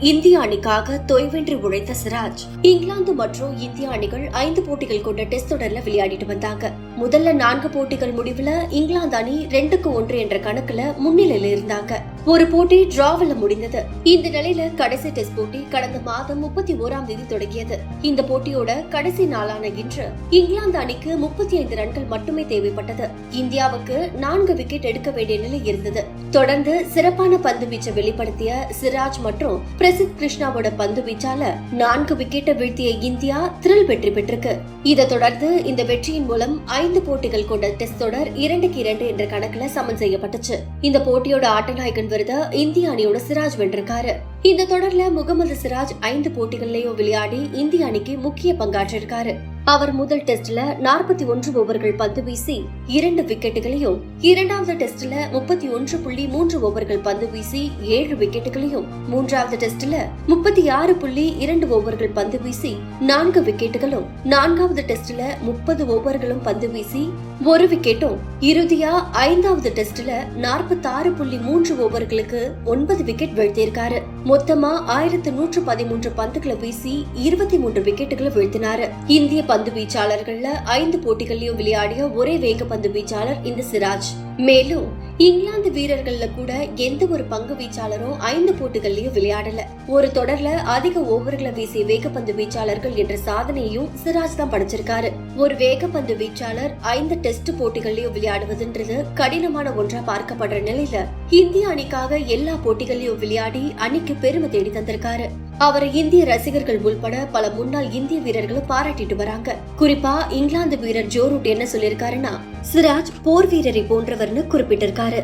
இந்திய அணிக்காக தொய்வின்றி உழைத்த சிராஜ் இங்கிலாந்து மற்றும் இந்திய அணிகள் ஐந்து போட்டிகள் கொண்ட டெஸ்ட் தொடர்ல விளையாடிட்டு வந்தாங்க. முதல்ல நான்கு போட்டிகள் முடிவுல இங்கிலாந்து அணி ரெண்டுக்கு ஒன்று என்ற கணக்குல முன்னிலையில இருந்தாங்க. ஒரு போட்டி டிராவில் முடிந்தது. இந்த நிலையில கடைசி டெஸ்ட் போட்டி கடந்த மாதம் முப்பத்தி ஓராம் தேதி தொடங்கியது. இந்த போட்டியோட கடைசி நாளான இன்று இங்கிலாந்து அணிக்கு முப்பத்தி ஐந்து ரன்கள் மட்டுமே தேவைப்பட்டது. இந்தியாவுக்கு நான்கு விக்கெட் எடுக்க வேண்டிய நிலை இருந்தது. தொடர்ந்து சிறப்பான பந்து வீச்சை வெளிப்படுத்திய சிராஜ் மற்றும் பிரசித் கிருஷ்ணாவோட பந்து வீச்சால நான்கு விக்கெட்டை வீழ்த்திய இந்தியா த்ரில் வெற்றி பெற்றிருக்கு. இதை தொடர்ந்து இந்த வெற்றியின் மூலம் ஐந்து போட்டிகள் கொண்ட டெஸ்ட் தொடர் இரண்டுக்கு இரண்டு என்ற கணக்குல சமன் செய்யப்பட்டுச்சு. இந்த போட்டியோட ஆட்டநாயகன் விருத. இந்திய அணியோட சிராஜ் வென்றிருக்காரு. இந்த தொடர்ல முகமது சிராஜ் ஐந்து போட்டிகள்லயும் விளையாடி இந்திய அணிக்கு முக்கிய பங்காற்றிருக்காரு. அவர் முதல் டெஸ்ட்ல நாற்பத்தி ஒன்று ஓவர்கள் பந்து வீசி இரண்டு விக்கெட்டுகளையும் இரண்டாவது டெஸ்ட்ல முப்பத்தி ஒன்று புள்ளி மூன்று ஓவர்கள் பந்து வீசி ஏழு விக்கெட்டுகளையும் மூன்றாவது டெஸ்ட்ல முப்பத்தி ஆறு புள்ளி இரண்டு ஓவர்கள் பந்து வீசி நான்கு விக்கெட்டுகளும் நான்காவது டெஸ்ட்ல முப்பது ஓவர்களும் பந்து வீசி ஒரு விக்கெட்டும் இறுதியா ஐந்தாவது டெஸ்ட்ல நாற்பத்தாறு புள்ளி மூன்று ஓவர்களுக்கு ஒன்பது விக்கெட் வீழ்த்தியிருக்காரு. மொத்தமா ஆயிரத்து நூற்று பதிமூன்று பந்துகளை வீசி இருபத்தி மூன்று விக்கெட்டுகளை வீழ்த்தினாரு. இந்திய பந்து வீச்சாளர்கள்ல ஐந்து போட்டிகள்லயும் விளையாடிய ஒரே வேக பந்து வீச்சாளர் இந்த சிராஜ். மேலும் இங்கிலாந்து வீரர்கள்ல கூட எந்த ஒரு பங்கு வீச்சாளரும் ஐந்து போட்டிகள்லயும் விளையாடல. ஒரு தொடர்ல அதிக ஓவர்களை வீசிய வேகப்பந்து வீச்சாளர்கள் என்ற சாதனையும் சிராஜ் தான் படைச்சிருக்காரு. ஒரு வேகப்பந்து வீச்சாளர் ஐந்து டெஸ்ட் போட்டிகள்லயும் விளையாடுவதுன்றது கடினமான ஒன்றா பார்க்கப்படுற நிலையில இந்திய அணிக்காக எல்லா போட்டிகள்லயும் விளையாடி அணிக்கு பெருமை தேடி தந்திருக்காரு. அவரை இந்திய ரசிகர்கள் உள்பட பல முன்னாள் இந்திய வீரர்களும் பாராட்டிட்டு வராங்க. குறிப்பா இங்கிலாந்து வீரர் ஜோ ரூட் என்ன சொல்லிருக்காருன்னா சிராஜ் போர் வீரரை போன்றவர்னு குறிப்பிட்டிருக்காரு.